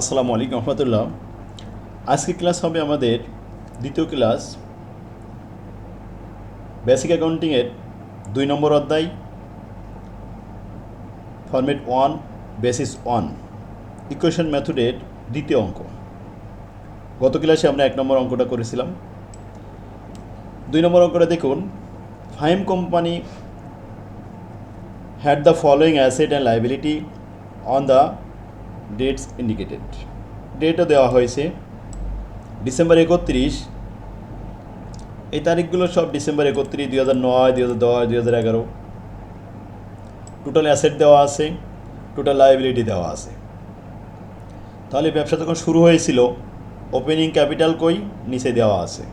আসসালামু আলাইকুম রহমতুল্লাহ। আজকে ক্লাস হবে আমাদের দ্বিতীয় ক্লাস। বেসিক অ্যাকাউন্টিংয়ের দুই নম্বর অধ্যায়। Format one basis one equation মেথডের দ্বিতীয় অঙ্ক। গত ক্লাসে আমরা এক নম্বর অঙ্কটা করেছিলাম। দুই নম্বর অঙ্কটা দেখুন। Firm company had the following asset and liability on the dates indicated ডেটও দেওয়া হয়েছে ডিসেম্বর একত্রিশ। এই তারিখগুলো সব ডিসেম্বর একত্রিশ, দুই হাজার নয়, দুই হাজার দশ, দুই হাজার এগারো। টোটাল অ্যাসেট দেওয়া আছে টোটাল লাইবিলিটি দেওয়া আছে। তাহলে ব্যবসা যখন শুরু হয়েছিল ওপেনিং ক্যাপিটাল কই? নিচে দেওয়া আছে।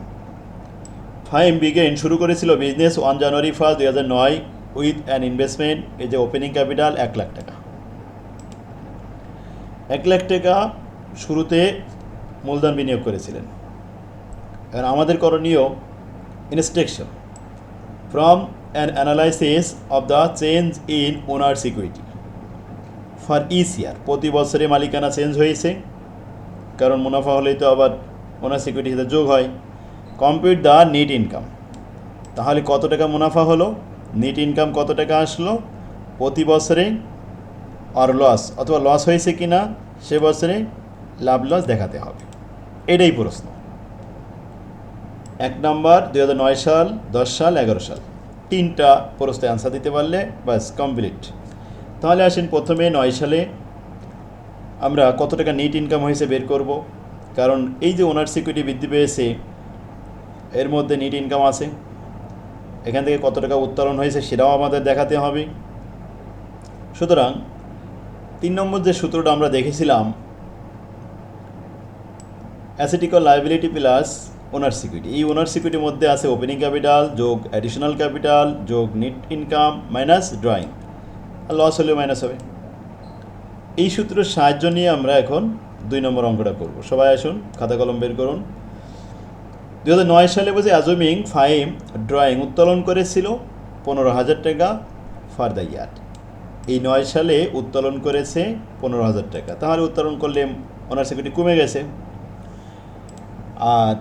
ফাইম বিগেন শুরু করেছিল বিজনেস ওয়ান জানুয়ারি ফার্স্ট দুই হাজার নয় উইথ অ্যান ইনভেস্টমেন্ট এই যে ওপেনিং ক্যাপিটাল এক লাখ টাকা। এক লাখ টাকা শুরুতে মূলধন বিনিয়োগ করেছিলেন। আর আমাদের করণীয় instruction from an analysis of the change in owner security for each year প্রতি বছরে মালিকানা চেঞ্জ হয়েছে, কারণ মুনাফা হলেই তো আবার ওনার সিকিউরিটির সাথে যোগ হয়। কম্পিউট দ্য নেট ইনকাম তাহলে কত টাকা মুনাফা হলো? নেট ইনকাম কত টাকা আসলো? প্রতি বছরে আর লস অথবা লস হয়েছে কি না সে বছরে লাভ লস দেখাতে হবে। এটাই প্রশ্ন। এক নম্বর দু নয় সাল, দশ সাল, এগারো সাল। তিনটা প্রশ্নে অ্যান্সার দিতে পারলে বাস কমপ্লিট তাহলে আসেন প্রথমে নয় সালে আমরা কত টাকা নেট ইনকাম হয়েছে বের করব। কারণ এই যে ওনার সিকিউরিটি বৃদ্ধি পেয়েছে, এর মধ্যে নেট ইনকাম আছে। এখান থেকে কত টাকা উত্তোলন হয়েছে সেটাও আমাদের দেখাতে হবে। সুতরাং তিন নম্বর যে সূত্রটা আমরা দেখেছিলাম assets equal liability plus owner security এই ওনার সিকিউরিটির মধ্যে আছে ওপেনিং ক্যাপিটাল যোগ অ্যাডিশনাল ক্যাপিটাল যোগ নেট ইনকাম মাইনাস ড্রয়িং আর লস হলেও মাইনাস হবে। এই সূত্রের সাহায্য নিয়ে আমরা এখন দুই নম্বর অঙ্কটা করব। সবাই আসুন, খাতা কলম বের করুন। দু হাজার নয় সালে বলছে অ্যাজুমিং ফাইম ড্রয়িং উত্তোলন করেছিল পনেরো হাজার টাকা ফার দ্য ইয়ার এই নয় সালে উত্তোলন করেছে পনেরো হাজার টাকা। তাহলে উত্তোলন করলে ওনার সিকিউরিটি কমে গেছে। আর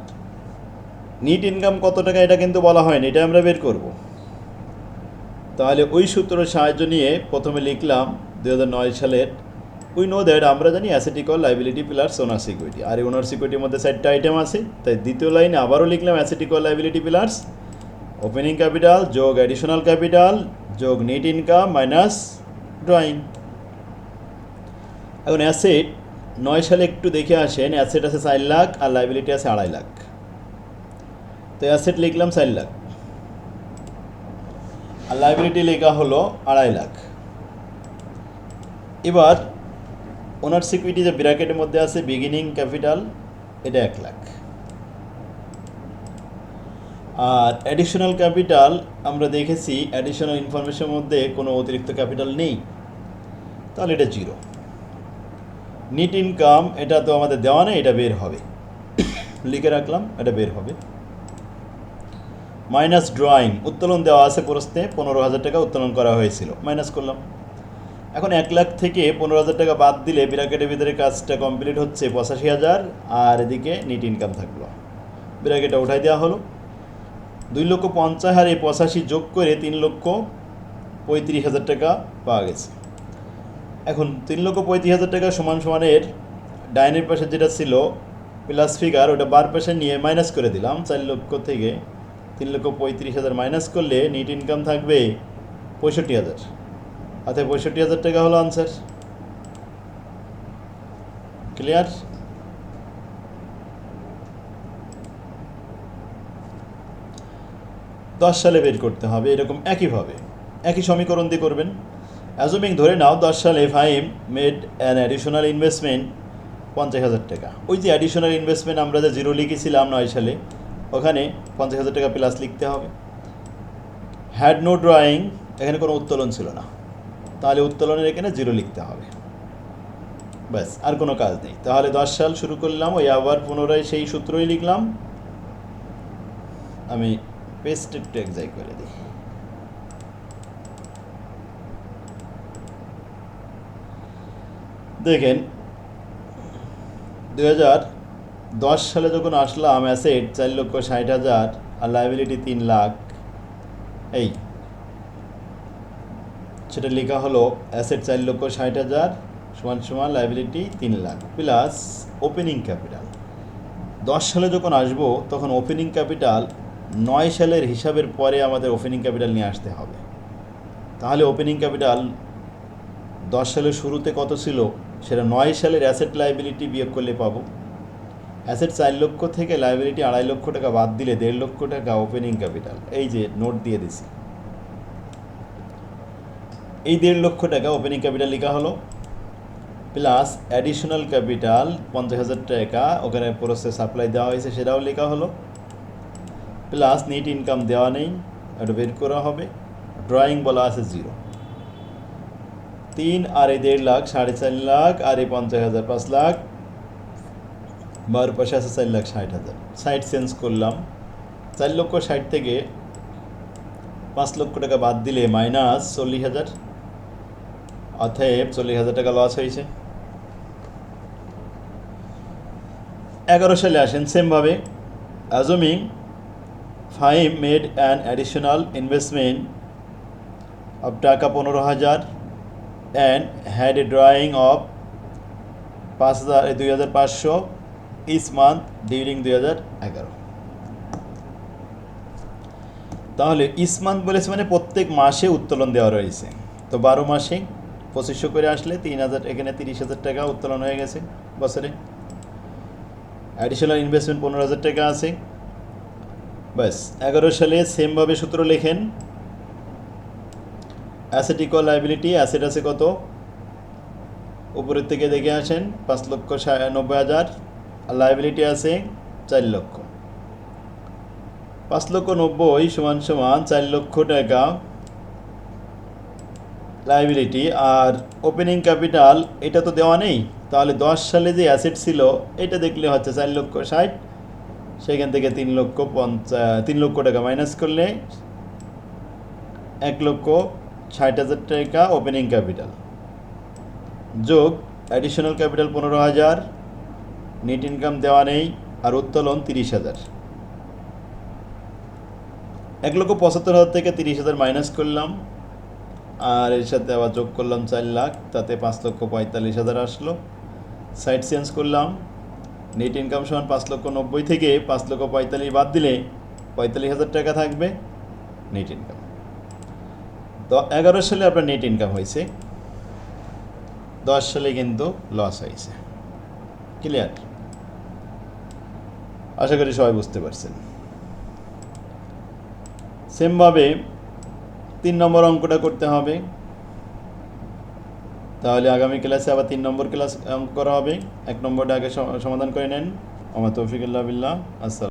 নিট ইনকাম কত টাকা এটা কিন্তু বলা হয়নি, এটা আমরা বের করব। তাহলে ওই সূত্রের সাহায্য নিয়ে প্রথমে লিখলাম দু নয় সালের উই নো দ্যাট আমরা জানি assets equal liability plus owner security আর এই ওনার সিকিউরিটির মধ্যে চারটা আইটেম আছে, তাই দ্বিতীয় লাইনে আবারও লিখলাম assets equal liability plus opening capital যোগ অ্যাডিশনাল ক্যাপিটাল যোগ নেট ইনকাম মাইনাস ড্রয়িং। এখন অ্যাসেট নয় সালে একটু দেখে আসেন, অ্যাসেট আছে চার লাখ আর লাইবিলিটি আছে আড়াই লাখ। তো অ্যাসেট লিখলাম চার লাখ। আর লাইবিলিটি লেখা হলো আড়াই লাখ। এবার ওনার সিকিউরিটি যে ব্র্যাকেটের মধ্যে আছে বিগিনিং ক্যাপিটাল এটা এক লাখ। আর অ্যাডিশনাল ক্যাপিটাল আমরা দেখেছি অ্যাডিশনাল ইনফরমেশনের মধ্যে কোনো অতিরিক্ত ক্যাপিটাল নেই। তাহলে এটা জিরো নিট ইনকাম এটা তো আমাদের দেওয়া নেই, এটা বের হবে। লিখে রাখলাম, এটা বের হবে। মাইনাস ড্রয়িং উত্তোলন দেওয়া আছে প্রশ্নে, পনেরো হাজার টাকা উত্তোলন করা হয়েছিল। মাইনাস করলাম। এখন এক লাখ থেকে পনেরো হাজার টাকা বাদ দিলে ব্র্যাকেটের ভিতরে কাজটা কমপ্লিট হচ্ছে পঁচাশি হাজার, আর এদিকে নিট ইনকাম থাকল। ব্র্যাকেটটা উঠাই দেওয়া হলো। দুই লক্ষ পঞ্চাশ আর পঁচাশি যোগ করে তিন লক্ষ পঁয়ত্রিশ হাজার টাকা পাওয়া গেছে। এখন তিন লক্ষ পঁয়ত্রিশ হাজার টাকা সমান সমানের ডাইনের পাশে যেটা ছিল প্লাস ফিগার ওটা বার পাশে নিয়ে মাইনাস করে দিলাম। চার লক্ষ থেকে তিন লক্ষ পঁয়ত্রিশ হাজার মাইনাস করলে নেট ইনকাম থাকবে পঁয়ষট্টি হাজার। অর্থাৎ পঁয়ষট্টি হাজার টাকা হলো আনসার ক্লিয়ার দশ সালে বের করতে হবে, এরকম একইভাবে, একই সমীকরণ দিয়ে করবেন। অ্যাজুমিং ধরে নাও দশ সালে firm made an additional investment পঞ্চাশ হাজার টাকা। ওই যে অ্যাডিশনাল ইনভেস্টমেন্ট আমরা যে জিরো লিখেছিলাম নয় সালে, ওখানে পঞ্চাশ হাজার টাকা প্লাস লিখতে হবে। হ্যাড নো ড্রয়িং এখানে কোনো উত্তোলন ছিল না। তাহলে উত্তোলনের এখানে জিরো লিখতে হবে। ব্যাস, আর কোনো কাজ নেই। তাহলে দশ সাল শুরু করলাম, ওই আবার পুনরায় সেই সূত্রই লিখলাম। আমি পেস্ট একটু এক্সাইট করে দিই। দেখেন দু দশ সালে যখন আসলাম অ্যাসেট চার লক্ষ ষাট হাজার আর লাইবিলিটি তিন লাখ। এই, সেটা লেখা হলো অ্যাসেট চার লক্ষ ষাট হাজার সমান সমান লাইবিলিটি তিন লাখ প্লাস ওপেনিং ক্যাপিটাল দশ সালে যখন আসব, তখন ওপেনিং ক্যাপিটাল নয় সালের হিসাবের পরে আমাদের ওপেনিং ক্যাপিটাল নিয়ে আসতে হবে। তাহলে ওপেনিং ক্যাপিটাল দশ সালের শুরুতে কত ছিল? সেটা নয় সালের অ্যাসেট লাইবিলিটি বিয়োগ করলে পাবো। অ্যাসেট চার লক্ষ থেকে লাইবিলিটি আড়াই লক্ষ টাকা বাদ দিলে দেড় লক্ষ টাকা ওপেনিং ক্যাপিটাল এই যে নোট দিয়ে দিছি। এই দেড় লক্ষ টাকা ওপেনিং ক্যাপিটাল লেখা হলো। প্লাস অ্যাডিশনাল ক্যাপিটাল পঞ্চাশ হাজার টাকা ওখানে প্রসেস সাপ্লাই দেওয়া হয়েছে, সেটাও লেখা হলো। প্লাস নেট ইনকাম দেওয়া নেই এটা বের করা হবে ড্রয়িং বলা আছে জিরো তিন আর এই দেড় লাখ, সাড়ে চার লাখ, আর এই পঞ্চাশ হাজার পাঁচ লাখ, বার পাশে আছে চার লাখ ষাট হাজার। সাইট চেঞ্জ করলাম। চার লক্ষ ষাট থেকে পাঁচ লক্ষ টাকা বাদ দিলে মাইনাস চল্লিশ হাজার। অতএব চল্লিশ হাজার টাকা লস হয়েছে। এগারো সালে আসেন সেমভাবে। Assuming five made an additional investment of টাকা পনেরো হাজার and had a drawing of পাঁচ হাজার দুই হাজার পাঁচশো ইস মান্থ ডিউরিং দুই হাজার এগারো তাহলে ইস মান্থ বলেছে মানে প্রত্যেক মাসে উত্তোলন দেওয়া রয়েছে তো বারো মাসে পঁচিশশো করে আসলে তিন হাজার, এখানে তিরিশ হাজার টাকা উত্তোলন হয়ে গেছে বছরে। অ্যাডিশনাল ইনভেস্টমেন্ট পনেরো হাজার টাকা আছে। ব্যাস, এগারো সালে সেমভাবে সূত্র লেখেন। অ্যাসেট ইকুয়াল লাইবিলিটি অ্যাসেট আছে কত? উপরের থেকে দেখে আসেন, পাঁচ লক্ষ নব্বই হাজার। আর লাইবিলিটি আছে চার লক্ষ। পাঁচ লক্ষ নব্বই সমান সমান চার লক্ষ টাকা লাইবিলিটি আর ওপেনিং ক্যাপিটাল এটা তো দেওয়া নেই। তাহলে দশ সালে যে অ্যাসেট ছিল, এটা দেখলে হচ্ছে চার লক্ষ ষাট। সেখান থেকে তিন লক্ষ পঞ্চা তিন লক্ষ টাকা মাইনাস করলে এক লক্ষ ষাট হাজার টাকা ওপেনিং ক্যাপিটাল যোগ অ্যাডিশনাল ক্যাপিটাল পনেরো হাজার নেট ইনকাম দেওয়া নেই, আর উত্তোলন তিরিশ হাজার। এক লক্ষ পঁচাত্তর হাজার থেকে তিরিশ হাজার মাইনাস করলাম, আর এর সাথে আবার যোগ করলাম চার লাখ, তাতে পাঁচ লক্ষ পঁয়তাল্লিশ হাজার আসলো। সাইড চেঞ্জ করলাম নেট ইনকাম সমান পাঁচ লক্ষ নব্বই থেকে পাঁচ লক্ষ পঁয়তাল্লিশ বাদ দিলে পঁয়তাল্লিশ হাজার টাকা থাকবে নেট ইনকাম তো এগারো সালে আপনার নেট ইনকাম হয়েছে। দশ সালে কিন্তু লস হয়েছে। ক্লিয়ার আশা করি সবাই বুঝতে পারছেন। সেমভাবে তিন নম্বর অঙ্কটা করতে হবে। তাহলে আগামী ক্লাসে আবার তিন নম্বর ক্লাস করা হবে। এক নম্বরটা আগে সমাধান করে নেন। আমার তৌফিকুল্লাহ বিল্লাহ। আসসালাম।